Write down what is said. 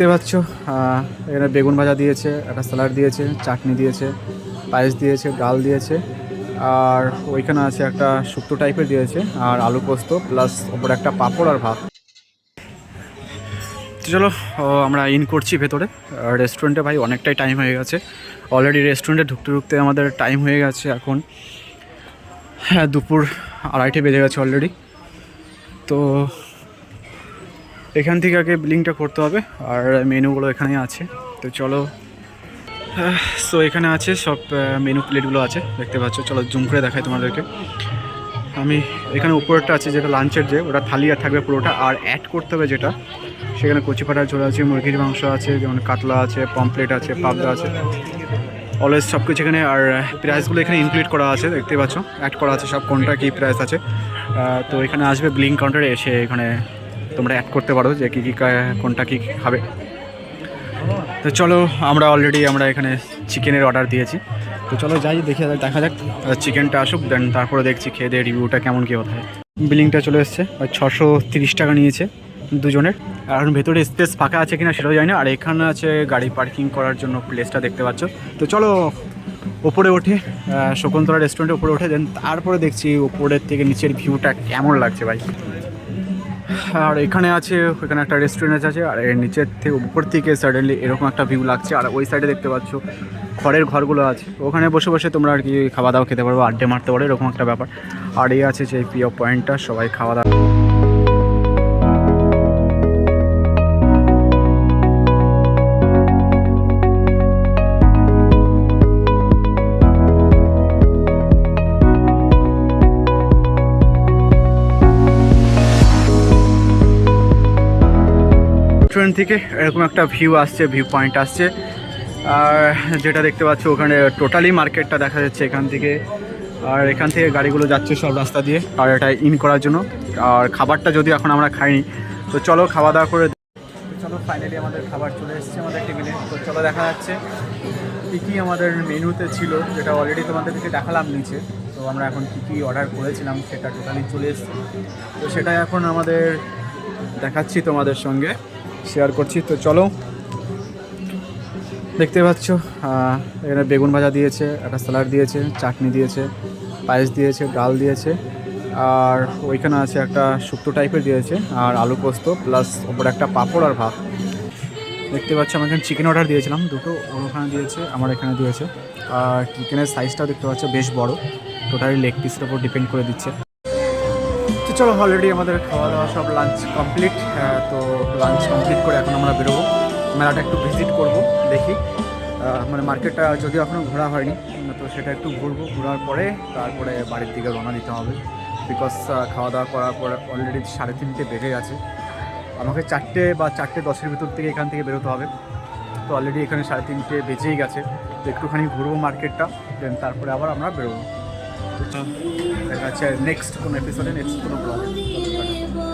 দেখতে পাচ্ছ এখানে বেগুন ভাজা দিয়েছে, একটা স্যালাড দিয়েছে, চাটনি দিয়েছে, পায়েস দিয়েছে, ডাল দিয়েছে, আর ওইখানে আছে একটা শুক্তো টাইপের দিয়েছে, আর আলু পোস্ত প্লাস ওপরে একটা পাঁপড় আর ভাত। চলো আমরা ইন করছি ভেতরে। রেস্টুরেন্টে ভাই অনেকটাই টাইম হয়ে গেছে। অলরেডি রেস্টুরেন্টে ঢুকতে ঢুকতে আমাদের টাইম হয়ে গেছে এখন হ্যাঁ দুপুর আড়াইটে বেজে গেছে অলরেডি তো এখান থেকে আগে বিলিংটা করতে হবে, আর মেনুগুলো এখানেই আছে। তো চলো সো এখানে আছে সব মেনু প্লেটগুলো আছে, দেখতে পাচ্ছ। চলো জুম করে দেখাই তোমাদেরকে। আমি এখানে উপরেরটা আছে, যেটা লাঞ্চের যে, ওটা থালি আর থাকবে পুরোটা। আর অ্যাড করতে হবে যেটা, সেখানে কচি পাটার ঝোল আছে, মুরগির মাংস আছে, যেমন কাতলা আছে পমপ্লেট আছে, পাবদা আছে। অলওয়েজ সব কিছু এখানে, আর প্রাইসগুলো এখানে ইনক্লুড করা আছে, দেখতে পাচ্ছ। অ্যাড করা আছে সব, কোনটা কী প্রাইস আছে। তো এখানে আসবে ব্লিং কাউন্টারে এসে এখানে তোমরা অ্যাড করতে পারো যে কী কী কোনটা কী খাবে। তো চলো, আমরা অলরেডি আমরা এখানে চিকেনের অর্ডার দিয়েছি। তো চলো যাই, দেখে দেখা যাক চিকেনটা আসুক দেন তারপরে দেখছি, খেয়ে দিয়ে রিভিউটা কেমন কী হতে হয়। বিলিংটা চলে এসছে ছশো তিরিশ টাকা নিয়েছে দুজনের। আর ভেতরে স্পেস ফাঁকা আছে কিনা সেটাও জানি না, আর এখানে আছে গাড়ি পার্কিং করার জন্য প্লেসটা দেখতে পাচ্ছ। তো চলো, ওপরে ওঠে শকুন্তলা রেস্টুরেন্টে উপরে ওঠে দেন তারপরে দেখছি উপরের থেকে নিচের ভিউটা কেমন লাগছে ভাই। আর এখানে আছে, এখানে একটা রেস্টুরেন্ট আছে, আর এর নিচের থেকে উপর থেকে সাডেনলি এরকম একটা ভিউ লাগছে, আর ওই সাইডে দেখতে পাচ্ছ খড়ের ঘরগুলো আছে। ওখানে বসে বসে তোমরা আর কি খাওয়া দাওয়া খেতে পারব, আড্ডে মারতে পারো, এরকম একটা ব্যাপার। আর এই আছে যে প্রিয় পয়েন্টটা সবাই খাওয়া দাওয়া রেস্টুরেন্ট থেকে এরকম একটা ভিউ আসছে ভিউ পয়েন্ট আসছে। আর যেটা দেখতে পাচ্ছ, ওখানে টোটালি মার্কেটটা দেখা যাচ্ছে এখান থেকে। আর এখান থেকে গাড়িগুলো যাচ্ছে সব রাস্তা দিয়ে, আর এটা ইন করার জন্য। আর খাবারটা যদি এখন আমরা খাইনি, তো চলো খাওয়া দাওয়া করে চলো ফাইনালি আমাদের খাবার চলে এসেছে আমাদের টেবিলে তো চলো দেখা যাচ্ছে কী কী আমাদের মেনুতে ছিল, যেটা অলরেডি তোমাদের থেকে দেখালাম নিচে। তো আমরা এখন কী কী অর্ডার করেছিলাম, সেটা টোটালি চলে এসেছে। তো সেটা এখন আমাদের দেখাচ্ছি তোমাদের সঙ্গে। শেয়ার করছি। তো চলো, দেখতে পাচ্ছ এখানে বেগুন ভাজা দিয়েছে, একটা স্যালাড দিয়েছে, চাটনি দিয়েছে, পায়েস দিয়েছে, ডাল দিয়েছে, আর ওইখানে আছে একটা শুক্তো টাইপের দিয়েছে, আর আলু পোস্ত প্লাস ওপরে একটা পাঁপড় আর ভাত। দেখতে পাচ্ছ, আমি এখানে চিকেন অর্ডার দিয়েছিলাম, দুটো ওখানে দিয়েছে, আমার এখানে দিয়েছে। আর চিকেনের সাইজটাও দেখতে পাচ্ছ, বেশ বড় টোটালি লেগ পিসের উপর ডিপেন্ড করে দিচ্ছে। চলো অলরেডি আমাদের খাওয়া দাওয়া সব লাঞ্চ কমপ্লিট তো লাঞ্চ কমপ্লিট করে এখন আমরা বেরোবো। মেলাটা একটু ভিজিট করব, দেখি। মানে মার্কেটটা যদিও এখনও ঘোরা হয়নি, তো সেটা একটু ঘুরবো। ঘোরার পরে তারপরে বাড়ির দিকে রওনা দিতে হবে। বিকজ খাওয়া দাওয়া করার পরে অলরেডি সাড়ে তিনটে বেজে গেছে। আমাকে চারটে বা চারটে দশের ভিতর থেকে এখান থেকে বেরোতে হবে। তো অলরেডি এখানে সাড়ে তিনটে বেজেই গেছে। তো একটুখানি ঘুরবো মার্কেটটা দেন তারপরে আবার আমরা বেরোবো। দেখা যাচ্ছে নেক্সট কোনো এপিসোডে নেক্সট কোনো ব্লগে